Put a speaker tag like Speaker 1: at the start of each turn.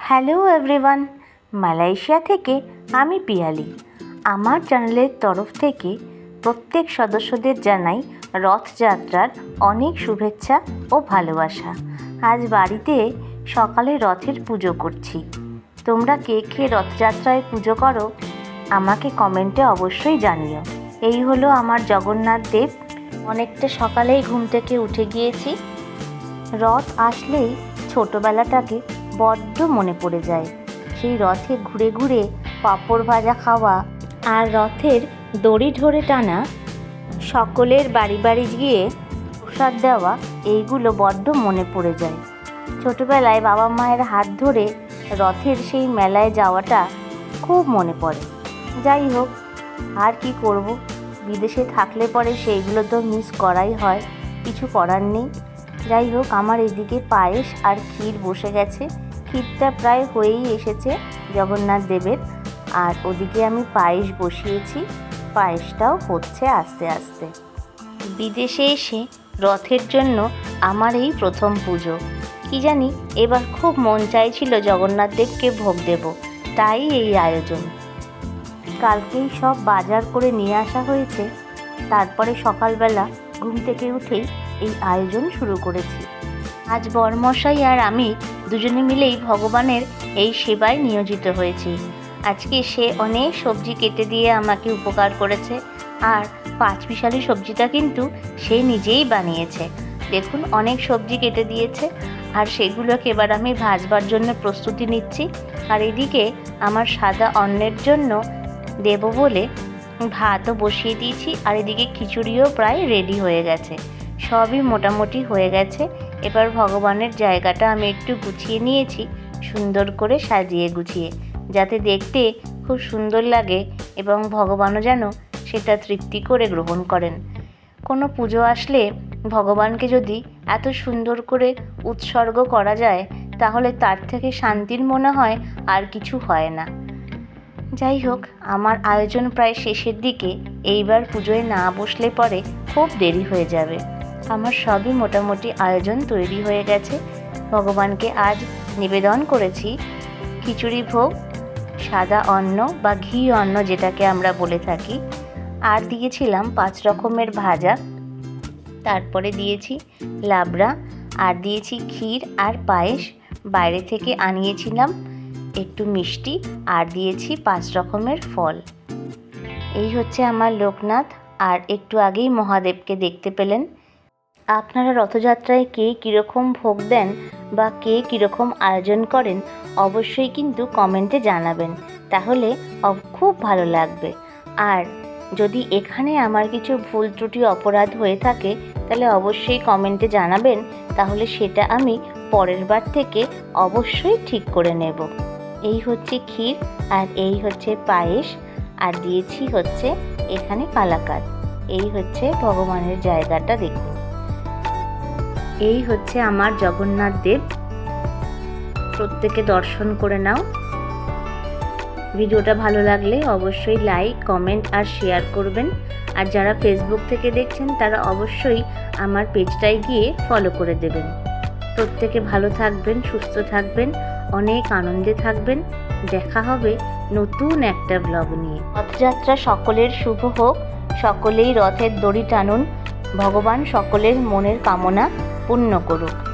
Speaker 1: Hello everyone, Malaysia থেকে আমি পিয়ালি। আমার চ্যানেলের তরফ থেকে প্রত্যেক সদস্যদের জানাই রথযাত্রার অনেক শুভেচ্ছা ও ভালোবাসা। আজ বাড়িতে সকালে রথের পুজো করছি। তোমরা কে কে রথযাত্রায় পুজো করো, আমাকে কমেন্টে অবশ্যই জানিও। এই হলো আমার জগন্নাথ দেব। অনেকটা সকালেই ঘুম থেকে উঠে গিয়েছি। রথ আসলেই ছোটোবেলাটাকে বড্ড মনে পড়ে যায়। সেই রথে ঘুরে ঘুরে পাঁপড় ভাজা খাওয়া আর রথের দড়ি ধরে টানা সকলের বাড়ি বাড়ি গিয়ে প্রসাদ দেওয়া, এইগুলো বড্ড মনে পড়ে যায়। ছোটোবেলায় বাবা মায়ের হাত ধরে রথের সেই মেলায় যাওয়াটা খুব মনে পড়ে। যাই হোক, আর কি করব? বিদেশে থাকলে পরে সেইগুলো তো মিস করাই হয়, কিছু করার নেই। যাই হোক, আমার এদিকে পায়েস আর ক্ষীর বসে গেছে। ক্ষীরটা প্রায় হয়েই এসেছে জগন্নাথ দেবের। আর ওদিকে আমি পায়েস বসিয়েছি, পায়েসটাও হচ্ছে আস্তে আস্তে। বিদেশে এসে রথের জন্য আমার এই প্রথম পুজো। কি জানি, এবার খুব মন চাইছিল জগন্নাথ দেবকে ভোগ দেব, তাই এই আয়োজন। কালকেই সব বাজার করে নিয়ে আসা হয়েছে। তারপরে সকালবেলা ঘুম থেকে উঠেই এই আয়োজন শুরু করেছি। আজ বরমশাই আর আমি দুজনে মিলেই ভগবানের এই সেবায় নিয়োজিত হয়েছি। আজকে সে অনেক সবজি কেটে দিয়ে আমাকে উপকার করেছে আর পাঁচ মিশালি সবজিটা কিন্তু সে নিজেই বানিয়েছে। দেখুন, অনেক সবজি কেটে দিয়েছে আর সেগুলোকে এবার আমি ভাজবার জন্য প্রস্তুতি নিচ্ছি। আর এদিকে আমার সাদা অন্নের জন্য দেব বলে ভাতও বসিয়ে দিয়েছি আর এদিকে খিচুড়িও প্রায় রেডি হয়ে গেছে। সবই মোটামুটি হয়ে গেছে। এবার ভগবানের জায়গাটা আমি একটু গুছিয়ে নিয়েছি, সুন্দর করে সাজিয়ে গুছিয়ে। যাতে দেখতে খুব সুন্দর লাগে এবং ভগবানও যেন সেটা তৃপ্তি করে গ্রহণ করেন। কোনো পুজো আসলে ভগবানকে যদি এত সুন্দর করে উৎসর্গ করা যায়, তাহলে তার থেকে শান্তির মনে হয় আর কিছু হয় না। যাই হোক, আমার আয়োজন প্রায় শেষের দিকে। এইবার পুজোয় না বসলে পরে খুব দেরি হয়ে যাবে। আমার সবই মোটামুটি আয়োজন তৈরি হয়ে গেছে। ভগবানকে আজ নিবেদন করেছি, খিচুড়ি ভোগ, সাদা অন্ন বা ঘি অন্ন যেটাকে আমরা বলে থাকি। আর দিয়েছিলাম পাঁচ রকমের ভাজা। তারপরে দিয়েছি লাবড়া, আর দিয়েছি ক্ষীর আর পায়েস। বাইরে থেকে আনিয়েছিলাম একটু মিষ্টি, আর দিয়েছি পাঁচ রকমের ফল। এই হচ্ছে আমার লোকনাথ। আর একটু আগেই মহাদেবকে দেখতে পেলেন। আপনারা রথযাত্রায় কে কীরকম ভোগ দেন বা কে কীরকম আয়োজন করেন অবশ্যই কিন্তু কমেন্টে জানাবেন। তাহলে খুব ভালো লাগবে। আর যদি এখানে আমার কিছু ভুল ত্রুটি, অপরাধ হয়ে থাকে, তাহলে অবশ্যই কমেন্টে জানাবেন। তাহলে সেটা আমি পরের বার থেকে অবশ্যই ঠিক করে নেব। এই হচ্ছে ক্ষীর, আর এই হচ্ছে পায়েস, আর দিয়েছি হচ্ছে এখানে কালাকাত এই হচ্ছে ভগবানের জায়গাটা দেখুন এই হচ্ছে আমার জগন্নাথ দেব। প্রত্যেকে দর্শন করে নাও। ভিডিওটা ভালো লাগলে অবশ্যই লাইক, কমেন্ট আর শেয়ার করবেন। আর যারা ফেসবুক থেকে দেখছেন, তারা অবশ্যই আমার পেজটায় গিয়ে ফলো করে দেবেন। প্রত্যেকে ভালো থাকবেন, সুস্থ থাকবেন, অনেক আনন্দে থাকবেন। দেখা হবে নতুন একটা ব্লগ নিয়ে। রথযাত্রা সকলের শুভ হোক, সকলেই রথের দড়ি টানুন। ভগবান সকলের মনের কামনা। পূর্ণ করুক।